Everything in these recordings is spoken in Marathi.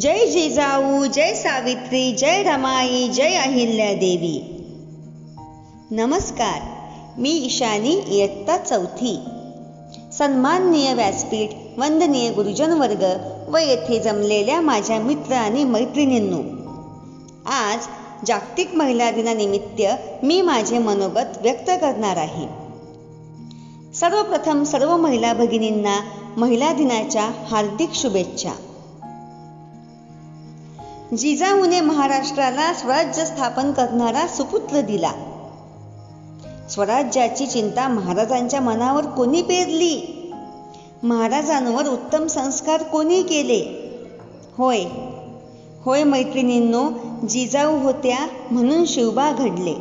जय जिजाऊ जय सावित्री जय रमाई जय अहिल्या देवी. नमस्कार मी ईशानी इयत्ता चौथी. सन्माननीय व्यासपीठ वंदनीय गुरुजन वर्ग व येथे जमलेल्या माझ्या मित्र आणि मैत्रिणींनो आज जागतिक महिला दिनानिमित्त मी माझे मनोगत व्यक्त करणार आहे. सर्वप्रथम सर्व महिला भगिनींना महिला दिनाच्या हार्दिक शुभेच्छा. जिजाऊने महाराष्ट्राला स्वराज्य स्थापन करणारा सुपुत्र दिला. स्वराज्याची चिंता महाराजांच्या मनावर कोणी पेरली? महाराजांवर उत्तम संस्कार कोणी केले? होय होय मैत्रिणींनो जिजाऊ होत्या म्हणून शिवबा घडले.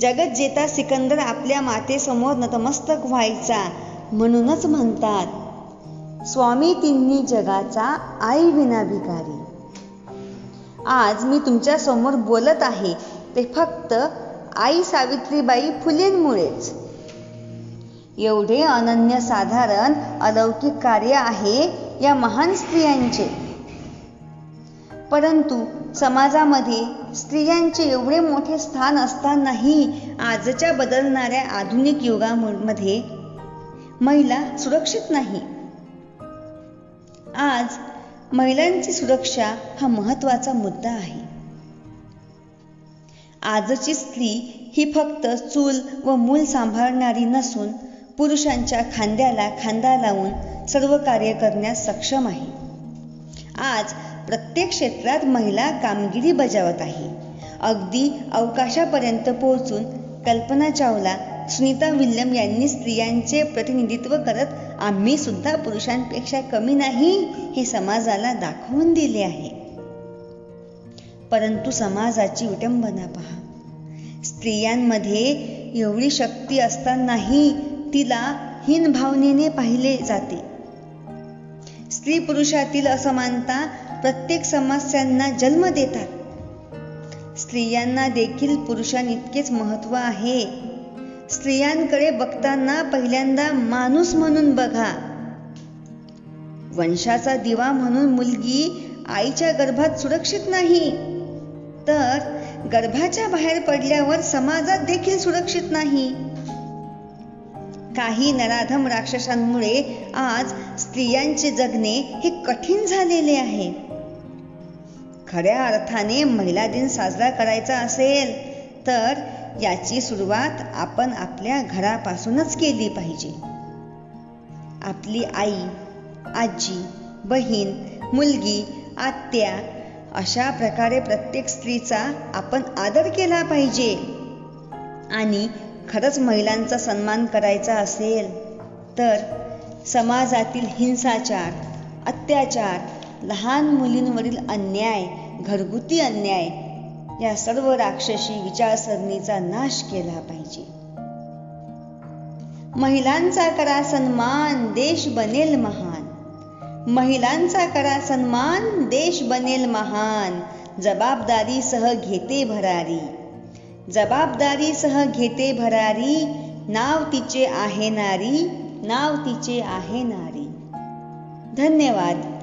जगत जेता सिकंदर आपल्या मातेसमोर नतमस्तक व्हायचा म्हणूनच म्हणतात स्वामी तिन्ही जगाचा आई विना भिकारी आज मी तुमच्यासमोर बोलत आहे. ते फक्त आई सावित्रीबाई फुलेंमुळेच. एवढे अनन्य साधारण अलौकिक कार्य आहे या महान स्त्रियांचे. परंतु समाजामध्ये स्त्रियांचे एवढे मोठे स्थान असतानाही आजच्या बदलणाऱ्या आधुनिक युगामध्ये महिला सुरक्षित नाही. आज महिलांची सुरक्षा हा महत्त्वाचा मुद्दा आहे. आजची स्त्री ही फक्त चूल व मूल सांभाळणारी नसून पुरुषांच्या खांद्याला खांदा लावून सर्व कार्य करण्यास सक्षम आहे. आज प्रत्येक क्षेत्रात महिला कामगिरी बजावत आहे. अगदी अवकाशापर्यंत पोहोचून कल्पना चावला सुनीता विल्यम यांनी स्त्रियांचे प्रतिनिधित्व करत आम्ही सुद्धा पुरुषांपेक्षा कमी नाही हे समाजाला दाखवून दिले आहे. परंतु समाजाची विटंबना पहा. स्त्रियांमध्ये एवढी शक्ती असतानाही तिला हीन भावनेने पाहिले जाते. स्त्री पुरुषातील असमानता प्रत्येक समस्यांना जन्म देतात. स्त्रियांना देखील पुरुषांइतकेच महत्त्व आहे स्त्रियांकडे बघताना पहिल्यांदा माणूस म्हणून बघा. वंशाचा दिवा म्हणून मुलगी आईच्या गर्भात सुरक्षित नाही. तर गर्भाच्या बाहेर पडल्यावर समाजात देखील सुरक्षित नाही. काही नराधम राक्षसांमुळे आज स्त्रियांचे जगणे हे कठीण झालेले आहे. खऱ्या अर्थाने महिला दिन साजरा करायचा असेल तर याची सुरुवात आपण आपल्या घरापासूनच केली पाहिजे. आपली आई आजी बहीण मुलगी आत्या अशा प्रकारे प्रत्येक स्त्रीचा आपण आदर केला पाहिजे. आणि खरंच महिलांचा सन्मान करायचा असेल तर समाजातील हिंसाचार अत्याचार लहान मुलींवरील अन्याय घरगुती अन्याय या सर्व राक्षसी विचारसरणीचा नाश केला पाहिजे. महिलांचा करा सन्मान देश बनेल महान. महिलांचा करा सन्मान देश बनेल महान. जबाबदारीसह घेते भरारी. जबाबदारीसह घेते भरारी नाव तिचे आहे नारी नाव तिचे आहे नारी. धन्यवाद.